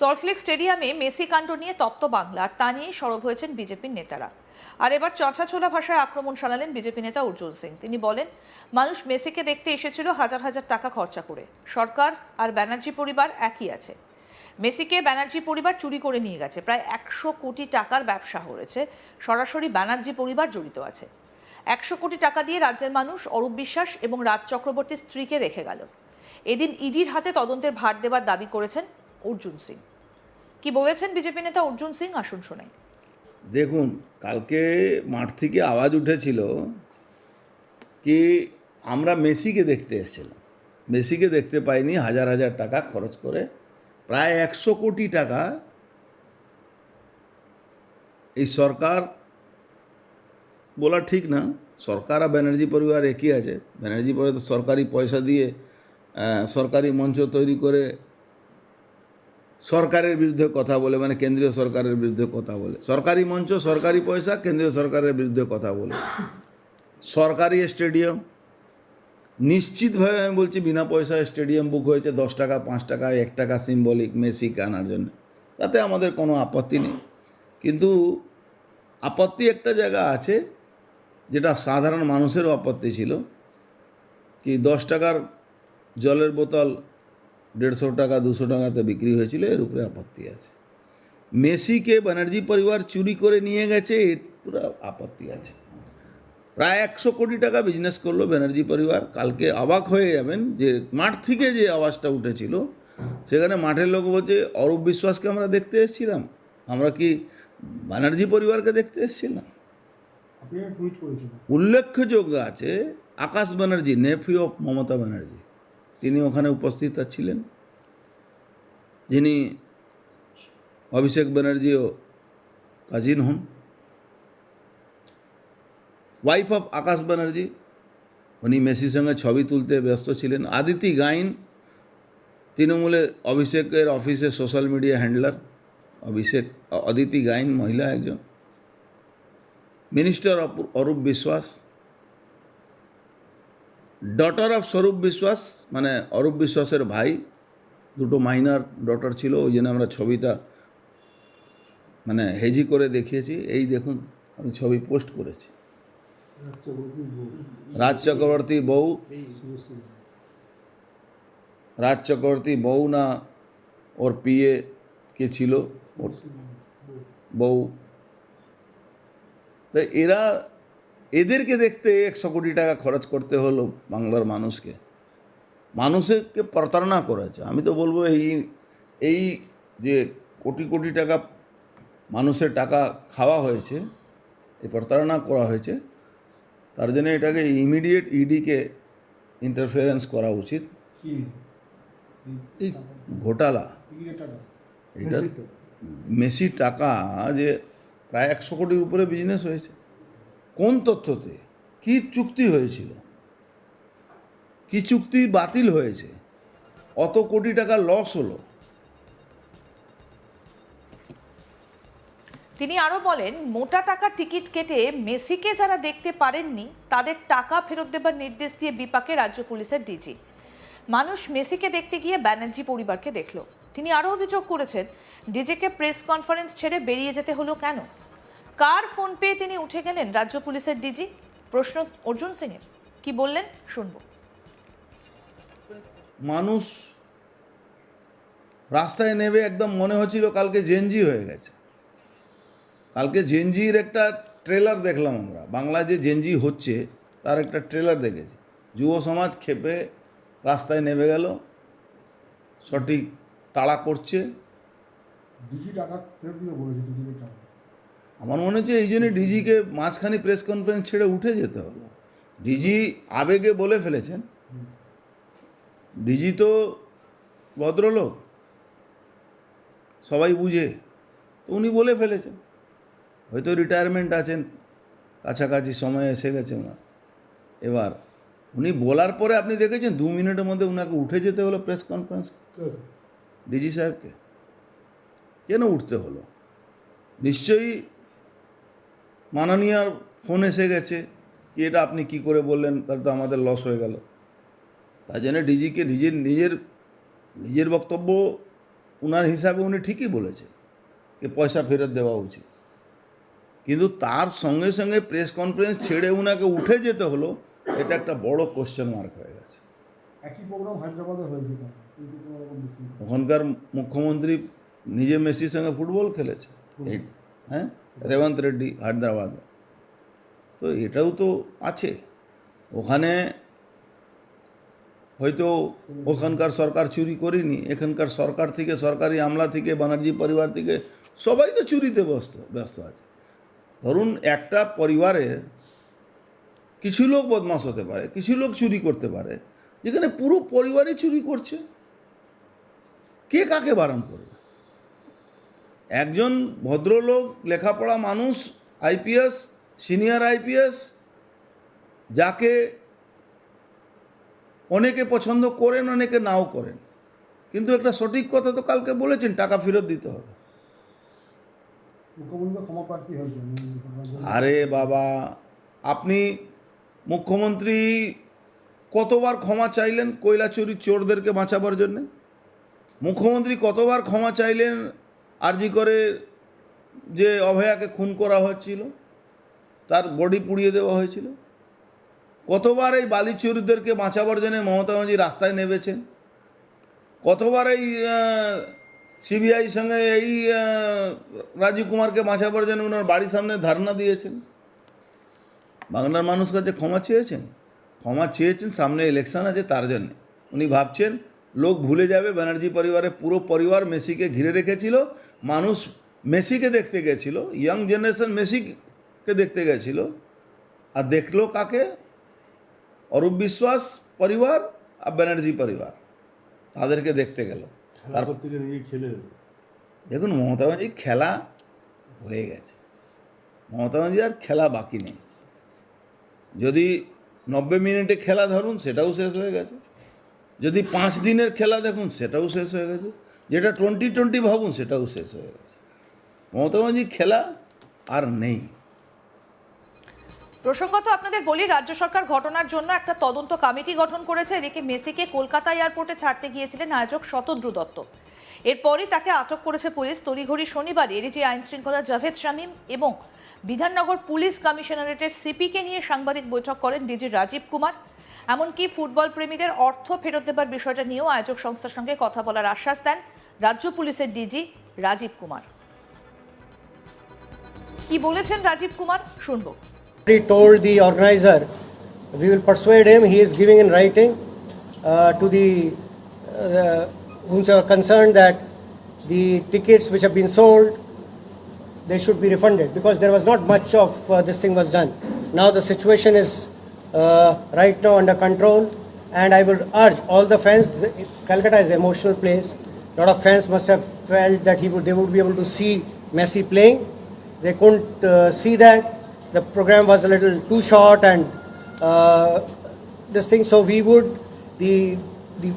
সল্টলেক স্টেডিয়ামে মেসি কাণ্ড নিয়ে তপ্ত বাংলা, আর তা নিয়েই সরব হয়েছেন বিজেপির নেতারা। আর এবার চাঁচাছোলা ভাষায় আক্রমণ শালালেন বিজেপি নেতা অর্জুন সিং। তিনি বলেন, মানুষ মেসিকে দেখতে এসেছিল হাজার হাজার টাকা খরচা করে। সরকার আর ব্যানার্জি পরিবার একই আছে। মেসিকে ব্যানার্জি পরিবার চুরি করে নিয়ে গেছে। প্রায় একশো কোটি টাকার ব্যবসা হয়েছে। সরাসরি ব্যানার্জি পরিবার জড়িত আছে। একশো কোটি টাকা দিয়ে রাজ্যের মানুষ অরূপ বিশ্বাস এবং রাজ চক্রবর্তীর স্ত্রীকে রেখে গেল। এদিন ইডির হাতে তদন্তের ভার দেবার দাবি করেছেন অর্জুন সিং। কি বলেছেন বিজেপি নেতা অর্জুন সিং? আসুন শোনাই। দেখুন, কালকে মাঠ থেকে আওয়াজ উঠেছিল কি আমরা মেসিকে দেখতে এসেছিলাম। মেসিকে দেখতে পাইনি, হাজার হাজার টাকা খরচ করে, প্রায় একশো কোটি টাকা এই সরকার বলা ঠিক না। সরকার আর ব্যানার্জি পরিবার একই আছে। ব্যানার্জি পরিবার তো সরকারি পয়সা দিয়ে সরকারি মঞ্চ তৈরি করে সরকারের বিরুদ্ধে কথা বলে মানে কেন্দ্রীয় সরকারের বিরুদ্ধে কথা বলে। সরকারি মঞ্চ, সরকারি পয়সা, কেন্দ্রীয় সরকারের বিরুদ্ধে কথা বলে। সরকারি স্টেডিয়াম, নিশ্চিতভাবে আমি বলছি বিনা পয়সায় স্টেডিয়াম বুক হয়েছে, দশ টাকা, পাঁচ টাকা, এক টাকা সিম্বলিক মেসিকে আনার জন্য। তাতে আমাদের কোনো আপত্তি নেই। কিন্তু আপত্তি একটা জায়গা আছে, যেটা সাধারণ মানুষেরও আপত্তি ছিল, কি দশ টাকার জলের বোতল দেড়শো টাকা দুশো টাকাতে বিক্রি হয়েছিল এর উপরে আপত্তি আছে। মেসিকে ব্যানার্জি পরিবার চুরি করে নিয়ে গেছে এর পুরো আপত্তি আছে। প্রায় একশো কোটি টাকা বিজনেস করল ব্যানার্জি পরিবার। কালকে অবাক হয়ে যাবেন যে মাঠ থেকে যে আওয়াজটা উঠেছিল সেখানে মাঠের লোক বলছে অরূপ বিশ্বাসকে আমরা দেখতে এসেছিলাম। আমরা কি ব্যানার্জি পরিবারকে দেখতে এসেছিলাম? উল্লেখযোগ্য আছে আকাশ ব্যানার্জি নেফিউ অফ মমতা ব্যানার্জি তিনি ওখানে উপস্থিত ছিলেন। যিনি অভিষেক ব্যানার্জিও কাজিন হন। ওয়াইফ অফ আকাশ ব্যানার্জি, উনি মেসির সঙ্গে ছবি তুলতে ব্যস্ত ছিলেন। আদিতি গাইন, তৃণমূলের অভিষেকের অফিসের social media handler, Abhishek Aditi Gain মহিলা একজন। Minister Arup Biswas daughter of স্বরূপ বিশ্বাস মানে অরূপ বিশ্বাসের ভাই, দুটো মাইনার ডটার ছিল, ওই জন্য আমরা ছবিটা মানে হেজি করে দেখিয়েছি। এই দেখুন, আমি ছবি পোস্ট করেছি। রাজ চক্রবর্তী বউ, রাজ চক্রবর্তী বউ না, ওর পিএ কে ছিল? ওর বউ। তো এরা এদেরকে দেখতে একশো কোটি টাকা খরচ করতে হলো বাংলার মানুষকে। মানুষকে প্রতারণা করেছে। আমি তো বলব এই এই যে কোটি কোটি টাকা মানুষের টাকা খাওয়া হয়েছে এই প্রতারণা করা হয়েছে তার জন্য এটাকে ইমিডিয়েট ইডিকে ইন্টারফিয়ারেন্স করা উচিত। এই ঘোটালা। এটা। মেসি টাকা যে প্রায় একশো কোটির উপরে বিজনেস হয়েছে। কোন তথ্যতে? কি চুক্তি হয়েছিল? কি চুক্তি বাতিল হয়েছে? অত কোটি টাকা লস হলো। তিনি আরও বলেন, মোটা টাকার টিকিট কেটে মেসিকে যারা দেখতে পারেননি, তাদের টাকা ফেরত দেবার নির্দেশ দিয়ে বিপাকে রাজ্য পুলিশের ডিজি মানুষ মেসিকে দেখতে গিয়ে ব্যানার্জি পরিবারকে দেখল। তিনি আরও অভিযোগ করেছেন ডিজেকে প্রেস কনফারেন্স ছেড়ে বেরিয়ে যেতে হলো কেন? কার ফোন পেয়ে তিনি উঠে গেলেন রাজ্য পুলিশের ডিজি? প্রশ্ন অর্জুন সিংয়ের। কি বললেন? শুনব। মানুষ রাস্তায় নেবে একদম মনে হচ্ছিল কালকে জেনজি হয়ে গেছে। কালকে জেনজির একটা ট্রেলার দেখলাম আমরা। বাংলায় যে জেনজি হচ্ছে তার একটা ট্রেলার দেখেছি। যুব সমাজ খেপে রাস্তায় নেমে গেল সঠিক তাড়া করছে। আমার মনে হচ্ছে এই জন্য ডিজিকে মাঝখানে প্রেস কনফারেন্স ছেড়ে উঠে যেতে হলো। ডিজি আবেগে বলে ফেলেছেন। ডিজি তো ভদ্রলোক সবাই বুঝে তো উনি বলে ফেলেছেন। হয়তো রিটায়ারমেন্ট আছেন কাছাকাছি সময় এসে গেছে ওনার। এবার উনি বলার পরে আপনি দেখেছেন দু মিনিটের মধ্যে ওনাকে উঠে যেতে হলো প্রেস কনফারেন্স? ডিজি সাহেবকে। কেন উঠতে হলো? নিশ্চয়ই মাননীয়ার ফোন এসে গেছে কি এটা আপনি কি করে বললেন তাহলে তো আমাদের লস হয়ে গেল। তাই জন্য ডিজিকে নিজের নিজের নিজের বক্তব্য উনার হিসাবে উনি ঠিকই বলেছে যে পয়সা ফেরত দেওয়া উচিত। কিন্তু তার সঙ্গে সঙ্গে প্রেস কনফারেন্স ছেড়ে উনাকে উঠে যেতে হলো এটা একটা বড় কোশ্চেন মার্ক হয়ে গেছে। একই প্রোগ্রাম হায়দ্রাবাদে ওখানকার মুখ্যমন্ত্রী নিজে মেসির সঙ্গে ফুটবল। খেলেছে হ্যাঁ? রেবন্ত রেড্ডি, হায়দ্রাবাদ। তো এটাও তো আছে। ওখানে হয়তো ওখানকার সরকার চুরি করেনি, এখানকার সরকার থেকে, সরকারি আমলা থেকে ব্যানার্জি পরিবার থেকে সবাই তো চুরিতে ব্যস্ত ব্যস্ত আছে। ধরুন একটা পরিবারে কিছু লোক বদমাস হতে পারে, কিছু লোক চুরি করতে পারে, যেখানে পুরো পরিবারই চুরি করছে। কে কাকে বারণ করবে? একজন ভদ্রলোক লেখাপড়া মানুষ আইপিএস সিনিয়র আইপিএস যাকে অনেকে পছন্দ করেন অনেকে নাও করেন। কিন্তু একটা সঠিক কথা তো কালকে বলেছেন টাকা ফেরত দিতে হবে। আরে বাবা আপনি মুখ্যমন্ত্রী কতবার ক্ষমা চাইলেন কয়লা চুরি চোরদেরকে বাঁচাবার জন্যে? মুখ্যমন্ত্রী কতবার ক্ষমা চাইলেন আরজি করে যে অভয়াকে খুন করা হচ্ছিল তার বডি পুড়িয়ে দেওয়া হয়েছিল। কতবার এই বালি চোরদেরকে বাঁচাবার জন্য মমতা ব্যানার্জি রাস্তায় নেমেছেন? কতবার এই সিবিআই সঙ্গে এই রাজীব কুমারকে বাঁচাবার জন্য ওনার বাড়ির সামনে ধারণা দিয়েছেন? বাংলার মানুষ কাছে ক্ষমা চেয়েছেন? ক্ষমা চেয়েছেন, সামনে ইলেকশন আছে তার জন্য। উনি ভাবছেন লোক ভুলে যাবে ব্যানার্জি পরিবারের পুরো পরিবার মেসিকে ঘিরে রেখেছিল মানুষ মেসিকে দেখতে গেছিল ইয়াং জেনারেশন মেসিকে দেখতে গেছিল। আর দেখল কাকে? অরূপ বিশ্বাস পরিবার আর ব্যানার্জি পরিবার তাদেরকে দেখতে গেল। তারপর থেকে নিজে খেলে দেখুন মমতা ব্যানার্জি খেলা হয়ে গেছে। মমতা ব্যানার্জি আর খেলা বাকি নেই। যদি নব্বই মিনিটে খেলা ধরুন সেটাও শেষ হয়ে গেছে। যদি পাঁচ দিনের খেলা দেখুন, সেটাও শেষ হয়ে গেছে। যেটা টোয়েন্টি টোয়েন্টি ভাবুন, সেটাও শেষ হয়ে গেছে। মমতা ব্যানার্জি খেলা আর নেই। প্রসঙ্গত আপনাদের বলি, রাজ্য সরকার ঘটনার জন্য একটা তদন্ত কমিটি গঠন করেছে। এদিকে মেসিকে কলকাতা এয়ারপোর্টে ছাড়তে গিয়েছিলেন আয়োজক শতদ্রু দত্ত। এরপরই তাকে আটক করেছে পুলিশ। তড়িঘড়ি শনিবার এডিজি আইন শৃঙ্খলা জাভেদ শামীম এবং বিধাননগর পুলিশ কমিশনারেটের সিপিকে নিয়ে সাংবাদিক বৈঠক করেন ডিজি রাজীব কুমার। এমনকি ফুটবল প্রেমীদের অর্থ ফেরত দেবার বিষয়টা নিয়েও আয়োজক সংস্থার সঙ্গে কথা বলার আশ্বাস দেন রাজ্য পুলিশের ডিজি রাজীব কুমার কি বলেছেন রাজীব কুমার শুনব He told the organizer, we will persuade him, he is giving in writing uh, to the uh, whomsoever concerned that the tickets which have been sold, they should be refunded because there was not much of uh, this thing was done. Now the situation is uh, right now under control and I would urge all the fans, Calcutta is an emotional place, a lot of fans must have felt that he would, they would be able to see Messi playing. They couldn't uh, see that. The program was a little too short and uh, this thing. So we would the the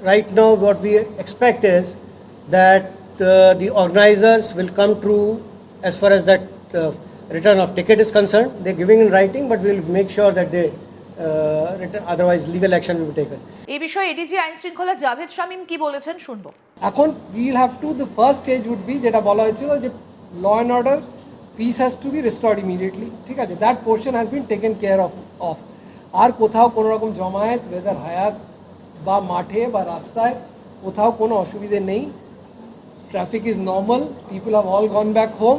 right now what we expect is that uh, the organizers will come through as far as that uh, return of ticket is concerned. They're giving in writing, but we'll make sure that they uh, return. Otherwise, legal action will be taken. এই বিষয়ে ADG আইন শৃঙ্খলা জাভেদ শামীম কি বলেছেন শুনব এখন will have to the first stage would be যেটা বলা হয়েছিল যে law and order peace has to be restored immediately ঠিক আছে that portion has been taken care of of আর কোথাও কোনো রকম জমায়েত ওয়েদার হায়াত বা মাঠে বা রাস্তায় কোথাও কোনো অসুবিধে নেই traffic is normal people have all gone back home